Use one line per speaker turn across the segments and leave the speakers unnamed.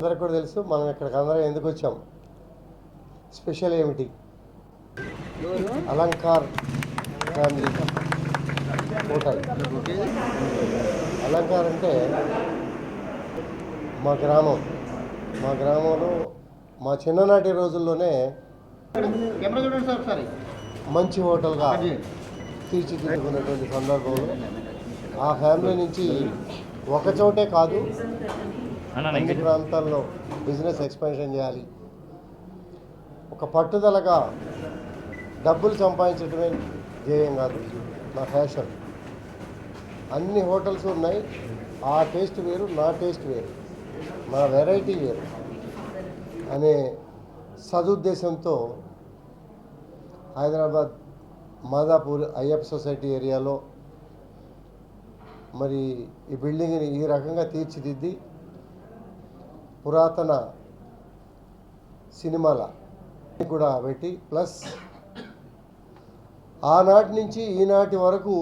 అందరికి కూడా తెలుసు మనం ఇక్కడికి అందరం ఎందుకు వచ్చాం? స్పెషల్ ఏమిటి? Alankar family hotel. అలంకార్ అంటే మా గ్రామం. మా గ్రామంలో మా చిన్ననాటి రోజుల్లోనే మంచి హోటల్గా తీర్చిదిద్దుకున్నటువంటి సందర్భంలో ఆ ఫ్యామిలీ నుంచి ఒక చోటే కాదు అన్ని ప్రాంతాల్లో బిజినెస్ ఎక్స్పాన్షన్ చేయాలి. ఒక పట్టుదలగా డబ్బులు సంపాదించడమే ధ్యేయం కాదు నా ఫ్యాషన్ అన్ని హోటల్స్ ఉన్నాయి ఆ టేస్ట్ వేరు నా టేస్ట్ వేరు నా వెరైటీ వేరు. అనే సదుద్దేశంతో హైదరాబాద్ మాదాపూర్ అయ్యప్ప సొసైటీ ఏరియాలో మరి ఈ బిల్డింగ్ని ఈ రకంగా తీర్చిదిద్ది పురాతన సినిమాల కూడా పెట్టి ప్లస్ ఆనాటి నుంచి ఈనాటి వరకు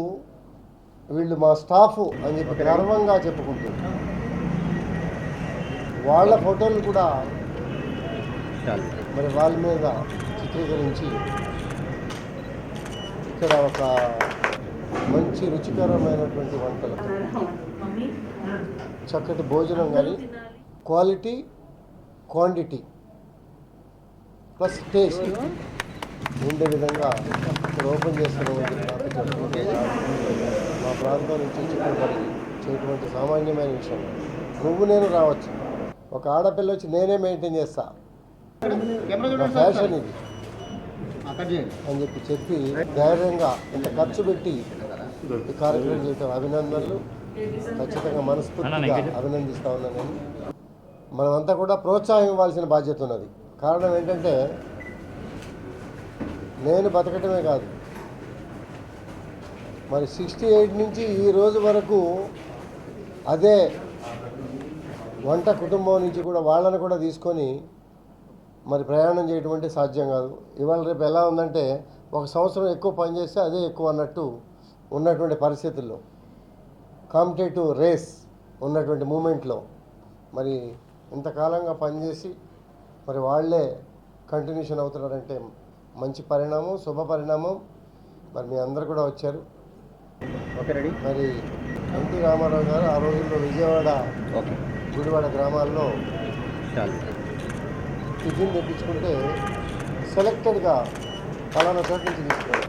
వీళ్ళు మా స్టాఫ్ అని చెప్పి గర్వంగా చెప్పుకుంటున్నారు వాళ్ళ ఫోటోలు కూడా మరి వాళ్ళ మీద చిత్రీకరించి ఇక్కడ ఒక మంచి రుచికరమైనటువంటి వంటలు. చక్కటి భోజనం కానీ క్వాలిటీ క్వాంటిటీ ప్లస్ టేస్ట్. ఉండే విధంగా ఇక్కడ ఓపెన్ చేస్తున్నటువంటి. మా ప్రాంతం నుంచి చిక్కుపడి చేయటువంటి సామాన్యమైన విషయం. నువ్వు నేను రావచ్చు. ఒక ఆడపిల్ల వచ్చి నేనే మెయింటైన్ చేస్తా. ఫ్యాషన్. ఇది. అని చెప్పి చెప్పి ధైర్యంగా ఇంత ఖర్చు పెట్టి ఈ కార్యక్రమం చేయటం అభినందనలు. ఖచ్చితంగా మనస్ఫూర్తిగా అభినందిస్తా ఉన్నాను. నేను మనమంతా కూడా ప్రోత్సాహం ఇవ్వాల్సిన బాధ్యత ఉన్నది. కారణం ఏంటంటే నేను బతకటమే కాదు. మరి సిక్స్టీ ఎయిట్ నుంచి ఈ రోజు వరకు అదే వంట కుటుంబం నుంచి కూడా వాళ్ళని కూడా తీసుకొని మరి ప్రయాణం చేయటం అంటే సాధ్యం కాదు. ఇవాళ రేపు ఎలా ఉందంటే ఒక సంవత్సరం ఎక్కువ పనిచేస్తే అదే ఎక్కువ అన్నట్టు ఉన్నటువంటి పరిస్థితుల్లో కాంపిటేటివ్ రేస్ ఉన్నటువంటి మూమెంట్లో మరి ఇంతకాలంగా పనిచేసి మరి వాళ్ళే కంటిన్యూషన్ అవుతున్నారంటే మంచి పరిణామం శుభ పరిణామం. మరి మీ అందరు కూడా వచ్చారు.
Okay ready?
మరి ఎన్టీ రామారావు గారు ఆ రోజుల్లో విజయవాడ గుడివాడ గ్రామాల్లో
చాలు.
టిఫిన్ తెప్పించుకుంటే సెలెక్టెడ్గా ఫలానా చోట నుంచి తీసుకున్నాడు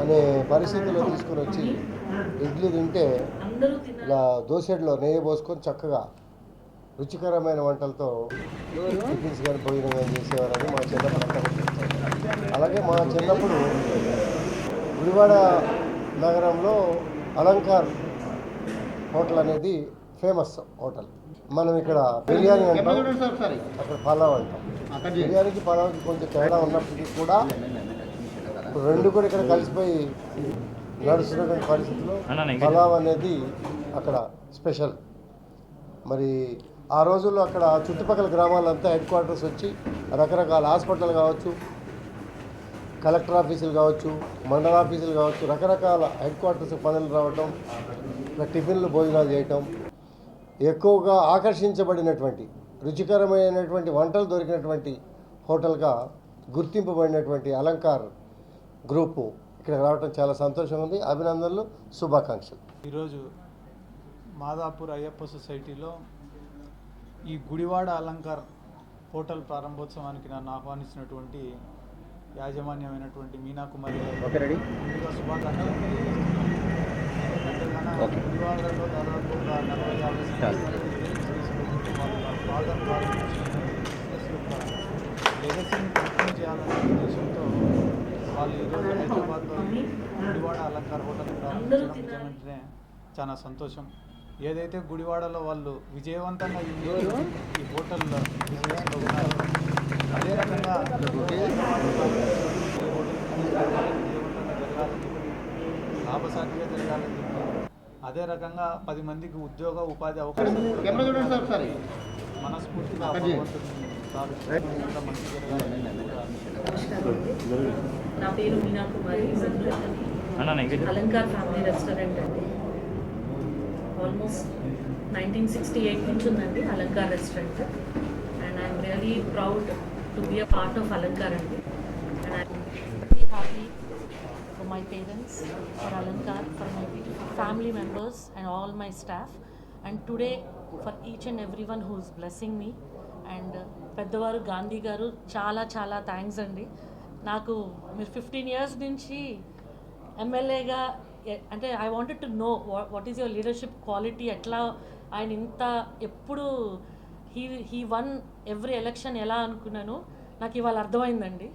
అనే పరిస్థితిలో తీసుకుని వచ్చి ఇడ్లీ తింటే ఇలా దోసెడ్లో నెయ్యి పోసుకొని చక్కగా రుచికరమైన వంటలతో టిఫిన్స్ కానీ భోజనం కానీ చేసేవారని మా చిన్నప్పుడు. అలాగే మా చిన్నప్పుడు గుడివాడ నగరంలో అలంకార్ హోటల్ అనేది ఫేమస్ హోటల్. మనం ఇక్కడ బిర్యానీ అంటాం. అక్కడ పలావ్ అంటాం. బిర్యానీకి పలావ్కి కొంచెం తేడా ఉన్నప్పటికీ కూడా ఇప్పుడు రెండు కూడా ఇక్కడ కలిసిపోయి నడుస్తున్నటువంటి పరిస్థితిలో పలావ్ అనేది అక్కడ స్పెషల్. మరి ఆ రోజుల్లో అక్కడ చుట్టుపక్కల గ్రామాలంతా హెడ్ క్వార్టర్స్ వచ్చి రకరకాల హాస్పిటల్ కావచ్చు కలెక్టర్ ఆఫీసులు కావచ్చు మండల ఆఫీసులు కావచ్చు రకరకాల హెడ్ క్వార్టర్స్ పనులు రావటం ఇలా టిఫిన్లు భోజనాలు చేయటం ఎక్కువగా ఆకర్షించబడినటువంటి రుచికరమైనటువంటి వంటలు దొరికినటువంటి హోటల్గా గుర్తింపబడినటువంటి అలంకార్ గ్రూపు ఇక్కడ రావటం చాలా సంతోషంగా ఉంది. అభినందనలు శుభాకాంక్షలు.
ఈరోజు మాదాపూర్ అయ్యప్ప సొసైటీలో ఈ గుడివాడ అలంకార్ హోటల్ ప్రారంభోత్సవానికి నన్ను ఆహ్వానించినటువంటి యాజమాన్యమైనటువంటి మీనా కుమారి గారికి
ఓకే రెడీ?
ముందుగా శుభాకాంక్షలు. గుడివాడలో దాదాపు ఒక నలభై యాభై లెగసీని చేయాలనే ఉద్దేశంతో వాళ్ళు ఈరోజు హైదరాబాద్లో గుడివాడ అలంకార్ హోటల్ ప్రారంభించడం చాలా సంతోషం. ఏదైతే గుడివాడలో వాళ్ళు విజయవంతంగా ఈ ఈ హోటల్ బిజినెస్లో ఉన్నారో అదే రకంగా ఈ హోటల్ విజయవంతంగా జరగాలని లాభసాటిగా జరగాలని చెప్పి అదే రకంగా పది మందికి ఉద్యోగ ఉపాధి అవకాశాలు
కెమెరా చూడండి సార్ ఒకసారి.
మనస్ఫూర్తిగా
నా పేరు మీనా కుమారి అలంకార్ ఫ్యామిలీ రెస్టారెంట్ అండి. ఆల్మోస్ట్ నైన్టీన్ సిక్స్టీ ఎయిట్ నుంచి ఉందండి Alankar restaurant and I'm really proud to be a part of Alankar అండి and I'm
very happy for my parents for Alankar for my family members and all my staff and today for each and every one whose blessing me and పెద్దవారు గాంధీ గారు చాలా చాలా thanks అండి నాకు మీరు fifteen years నుంచి ఎమ్మెల్యేగా అంటే I wanted to know what is your leadership quality ఎట్లా ఆయన ఇంత ఎప్పుడు he he won every election ఎలా అనుకున్నాను? నాకు ఇవాళ అర్థమైందండి.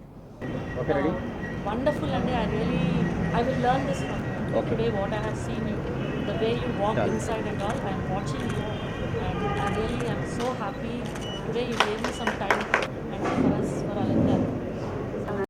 వండర్ఫుల్ అండి.
I
really I will learn this today what I have seen
you
the way you walk inside and all I'm watching you and I really I'm so happy today you game some time and for Alankar